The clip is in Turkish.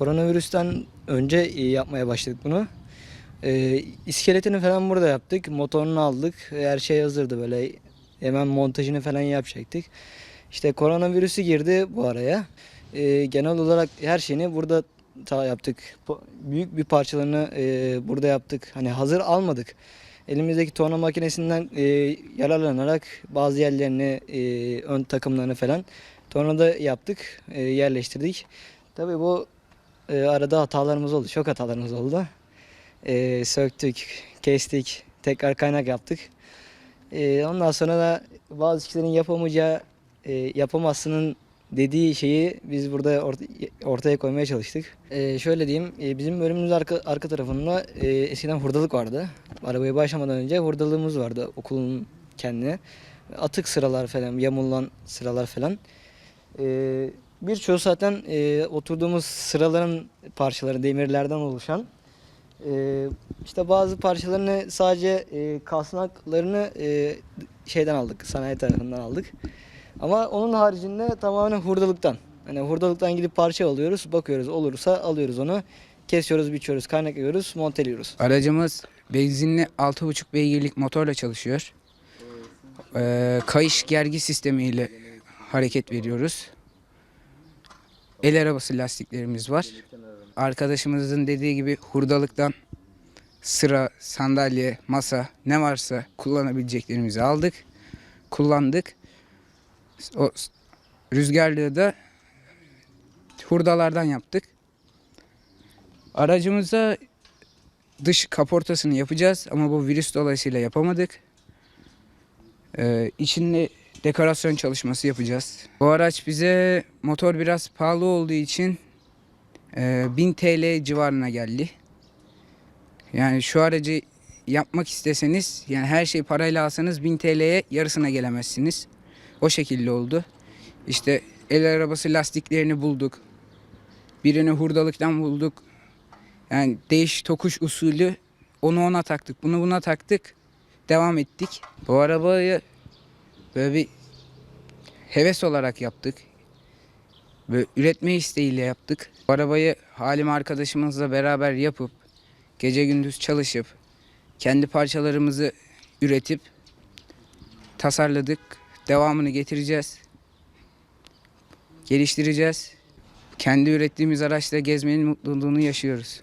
Koronavirüsten önce e, yapmaya başladık bunu. Ee, iskeletini falan burada yaptık. Motorunu aldık. Her şey hazırdı böyle. Hemen montajını falan yapacaktık. İşte koronavirüsü girdi bu araya. Ee, genel olarak her şeyini burada ta yaptık. Büyük bir parçalarını e, burada yaptık. Hani hazır almadık. Elimizdeki torna makinesinden e, yararlanarak bazı yerlerini, e, ön takımlarını falan tornada yaptık, e, yerleştirdik. Tabii bu e, arada hatalarımız oldu. Çok hatalarımız oldu. E, söktük, kestik, tekrar kaynak yaptık. E, ondan sonra da bazı kişilerin yapamayacağı, e, yapamazsının dediği şeyi biz burada ort- ortaya koymaya çalıştık. E, şöyle diyeyim, e, bizim bölümümüz arka, arka tarafında e, eskiden hurdalık vardı. Arabaya başlamadan önce hurdalığımız vardı okulun kendine. Atık sıralar falan, yamulan sıralar falan. E, Birçoğu zaten e, oturduğumuz sıraların parçaları demirlerden oluşan. E, işte bazı parçalarını sadece e, kasnaklarını e, şeyden aldık, sanayi tarafından aldık. Ama onun haricinde tamamen hurdalıktan. Hani hurdalıktan gidip parça alıyoruz, bakıyoruz olursa alıyoruz onu. Kesiyoruz, biçiyoruz, kaynaklıyoruz, monteliyoruz. Aracımız benzinli 6,5 beygirlik motorla çalışıyor. Ee, kayış gergi sistemiyle hareket veriyoruz. El arabası lastiklerimiz var. Arkadaşımızın dediği gibi hurdalıktan sıra, sandalye, masa ne varsa kullanabileceklerimizi aldık. Kullandık. O rüzgarlığı da hurdalardan yaptık. Aracımıza dış kaportasını yapacağız ama bu virüs dolayısıyla yapamadık. Ee, içinde dekorasyon çalışması yapacağız. Bu araç bize motor biraz pahalı olduğu için e, 1000 TL civarına geldi. Yani şu aracı yapmak isteseniz yani her şeyi parayla alsanız 1000 TL'ye yarısına gelemezsiniz. O şekilde oldu. İşte el arabası lastiklerini bulduk. Birini hurdalıktan bulduk. Yani değiş tokuş usulü onu ona taktık, bunu buna taktık. Devam ettik. Bu arabayı böyle bir heves olarak yaptık. Böyle üretme isteğiyle yaptık. Bu arabayı Halim arkadaşımızla beraber yapıp gece gündüz çalışıp kendi parçalarımızı üretip tasarladık. Devamını getireceğiz. Geliştireceğiz. Kendi ürettiğimiz araçla gezmenin mutluluğunu yaşıyoruz.